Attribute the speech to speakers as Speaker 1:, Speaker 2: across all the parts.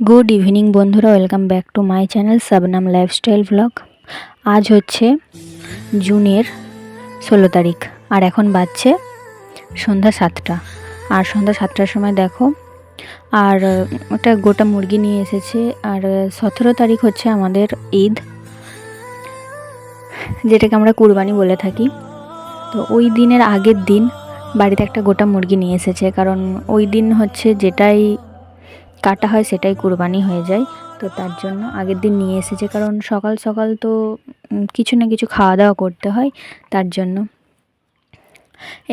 Speaker 1: Good evening বন্ধুরা। Welcome back to my channel Sabnam lifestyle blog আজ হচ্ছে জুনের ষোলো তারিখ, আর এখন বাজছে সন্ধ্যা সাতটা। আর সন্ধ্যা সাতটার সময় দেখো, আর একটা গোটা মুরগি নিয়ে এসেছে। আর সতেরো তারিখ হচ্ছে আমাদের ঈদ, যেটাকে আমরা কুরবানি বলে থাকি। তো ওই দিনের আগের দিন বাড়িতে একটা গোটা মুরগি নিয়ে এসেছে। কারণ ওই দিন হচ্ছে যেটাই কাটা হয় সেটাই কুরবানি হয়ে যায়। তো তার জন্য আগের দিন নিয়ে এসেছে। কারণ সকাল সকাল তো কিছু না কিছু খাওয়া দাওয়া করতে হয়। তার জন্য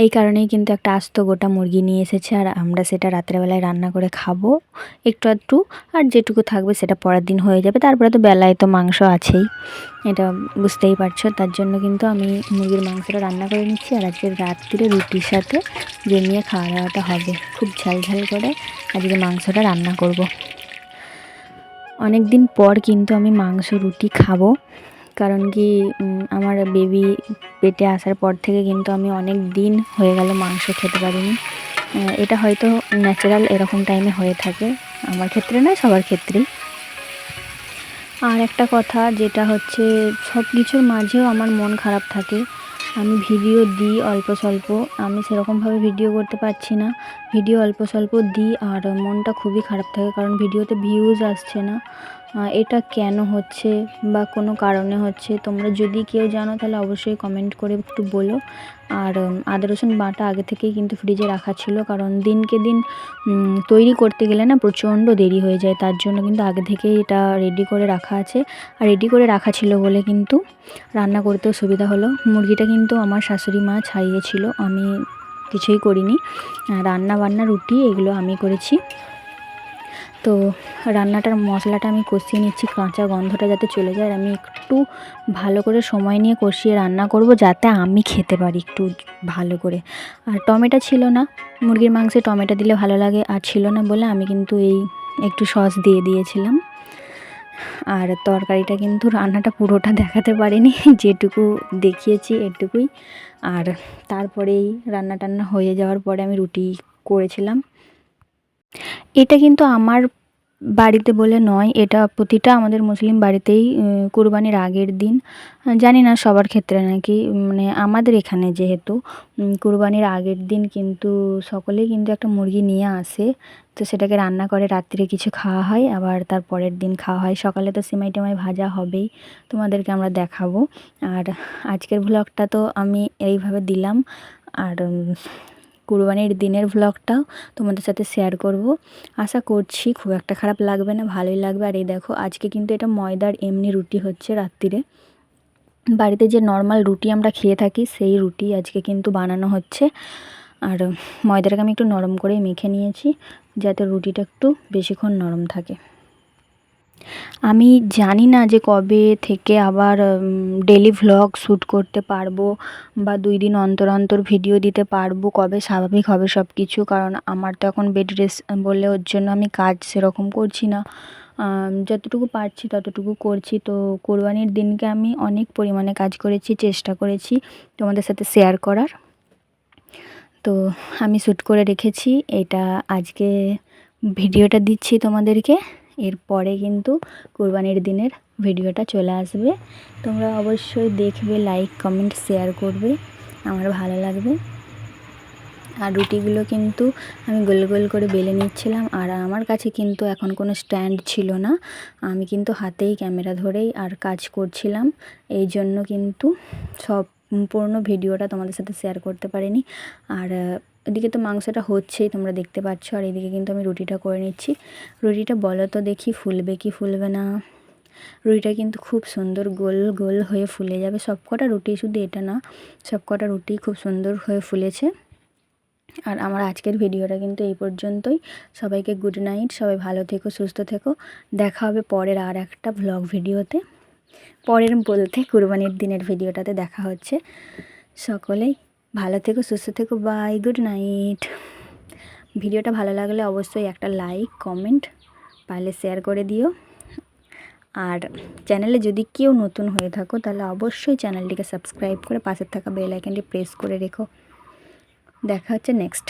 Speaker 1: এই কারণেই কিন্তু একটা আস্ত গোটা মুরগি নিয়ে এসেছে। আর আমরা সেটা রাত্রেবেলায় রান্না করে খাব একটু আধটু। আর যেটুকু থাকবে সেটা পরের দিন হয়ে যাবে। তারপরে তো বেলায় তো মাংস আছেই। এটা বুঝতেই পারছ। তার জন্য কিন্তু আমি মুরগির মাংসটা রান্না করে নিচ্ছি। আর আজকে রাত্রিরে রুটির সাথে জমিয়ে খাওয়া দাওয়াটা হবে। খুব ঝাল ঝাল করে। আজকে মাংসটা রান্না করব। অনেক দিন পর কিন্তু আমি মাংস রুটি খাব। কারণ কি আমার বেবি পেটে আসার পর থেকে কিন্তু আমি অনেক দিন হয়ে গেল মাংস খেতে পারিনি। এটা হয়তো ন্যাচারাল এরকম টাইমে হয়ে থাকে। আমার ক্ষেত্রে নয়, সবার ক্ষেত্রেই। আর একটা কথা, যেটা হচ্ছে সব কিছুর মাঝেও আমার মন খারাপ থাকে। আমি ভিডিও দিই অল্প স্বল্প। আমি সেরকমভাবে ভিডিও করতে পারছি না। ভিডিও অল্প স্বল্প দিই আর মনটা খুবই খারাপ থাকে কারণ ভিডিওতে ভিউজ আসছে না। এটা কেন হচ্ছে বা কোনো কারণে হচ্ছে? তোমরা যদি কেউ জানো, তাহলে অবশ্যই কমেন্ট করে একটু বলো। আর আদা রসুন বাটা আগে থেকেই কিন্তু ফ্রিজে রাখা ছিল, কারণ দিনকে দিন তৈরি করতে গেলে না প্রচণ্ড দেরি হয়ে যায়। তার জন্য কিন্তু আগে থেকেই এটা রেডি করে রাখা আছে। আর রেডি করে রাখা ছিল বলে কিন্তু রান্না করতেও সুবিধা হলো। মুরগিটা কিন্তু আমার শাশুড়ি মা ছাড়িয়েছিল, আমি কিছুই করিনি। রান্না বান্না রুটি, এগুলো আমি করেছি। তো রান্নাটার মশলাটা আমি কষিয়ে নিচ্ছি, কাঁচা গন্ধটা যাতে চলে যায়, আর আমি একটু ভালো করে সময় নিয়ে কষিয়ে রান্না করব যাতে আমি খেতে পারি একটু ভালো করে। আর টমেটো ছিল না, মুরগির মাংসে টমেটো দিলে ভালো লাগে, আর ছিল না বলে আমি কিন্তু এই একটু সস দিয়ে দিয়েছিলাম। আর তরকারিটা কিন্তু রান্নাটা পুরোটা দেখাতে পারিনি, যেটুকু দেখিয়েছি এটুকুই। আর তারপরেই রান্না টান্না হয়ে যাওয়ার পরে আমি রুটি করেছিলাম। এটা কিন্তু আমার বাড়িতে বলে নয়, এটা প্রতিটা আমাদের মুসলিম বাড়িতেই কুরবানির আগের দিন। জানি না সবার ক্ষেত্রে নাকি মানে আমাদের এখানে যেহেতু কুরবানির আগের দিন কিন্তু সকলেই কিন্তু একটা মুরগি নিয়ে আসে। তো সেটাকে রান্না করে রাত্রে কিছু খাওয়া হয়, আবার তার পরের দিন খাওয়া হয়। সকালে তো সিমাই টিমাই ভাজা হবেই, তোমাদেরকে আমরা দেখাবো। আর আজকের ভ্লগটা তো আমি এইভাবে দিলাম। আর কুরবানির দিনের ভ্লগটাও তোমাদের সাথে শেয়ার করব। আশা করছি খুব একটা খারাপ লাগবে না, ভালোই লাগবে। আর এই দেখো, আজকে কিন্তু এটা ময়দার এমনি রুটি হচ্ছে রাত্রিরে। বাড়িতে যে নর্মাল রুটি আমরা খেয়ে থাকি, সেই রুটি আজকে কিন্তু বানানো হচ্ছে। আর ময়দাটাকে আমি একটু নরম করে মেখে নিয়েছি, যাতে রুটিটা একটু বেশিক্ষণ নরম থাকে। আমি জানি না যে কবে থেকে আবার ডেলি ভ্লগ শ্যুট করতে পারব বা দুই দিন অন্তর অন্তর ভিডিও দিতে পারব, কবে স্বাভাবিক হবে সব কিছু কারণ আমার তো এখন বেড রেস্ট বলে ওর জন্য আমি কাজ সেরকম করছি না। যতটুকু পারছি ততটুকু করছি। তো কোরবানির দিনকে আমি অনেক পরিমাণে কাজ করেছি, চেষ্টা করেছি তোমাদের সাথে শেয়ার করার। তো আমি শ্যুট করে রেখেছি, এটা আজকে ভিডিওটা দিচ্ছি তোমাদেরকে। এরপরে কিন্তু কোরবানির দিনের ভিডিওটা চলে আসবে। তোমরা অবশ্যই দেখবে লাইক কমেন্ট শেয়ার করবে। আমার ভালো লাগবে। আর রুটিগুলো কিন্তু আমি গোল গোল করে বেলে নিচ্ছিলাম আর আমার কাছে কিন্তু এখন কোনো স্ট্যান্ড ছিল না। আমি কিন্তু হাতেই ক্যামেরা ধরেই আর কাজ করছিলাম। এই জন্য কিন্তু সম্পূর্ণ ভিডিওটা তোমাদের সাথে শেয়ার করতে পারিনি। আর এদিকে তো মাংসটা হচ্ছেই, তোমরা দেখতে পাচ্ছ। আর এদিকে কিন্তু আমি রুটিটা করে নিচ্ছি। রুটিটা বলো তো দেখি ফুলবে কি ফুলবে না। রুটিটা কিন্তু খুব সুন্দর গোল গোল হয়ে ফুলে যাবে। সবকটা রুটি শুধু এটা না, সবকটা রুটি খুব সুন্দর হয়ে ফুলেছে। আর আমার আজকের ভিডিওটা কিন্তু এই পর্যন্তই। সবাইকে গুড নাইট সবাই ভালো থেকো, সুস্থ থেকো। দেখা হবে পরের আর একটা ভ্লগ ভিডিওতে। পরের বলতে কুরবানির দিনের ভিডিওটাতে দেখা হচ্ছে। সকলেই ভালো থেকো, সুস্থ থেকো বাই গুড নাইট ভিডিওটা ভালো লাগলে অবশ্যই একটা লাইক কমেন্ট পারলে শেয়ার করে দিও। আর চ্যানেলে যদি কেউ নতুন হয়ে থাকো, তাহলে অবশ্যই চ্যানেলটিকে সাবস্ক্রাইব করে পাশে থাকা বেল আইকনটি প্রেস করে রেখো। দেখা হচ্ছে নেক্সট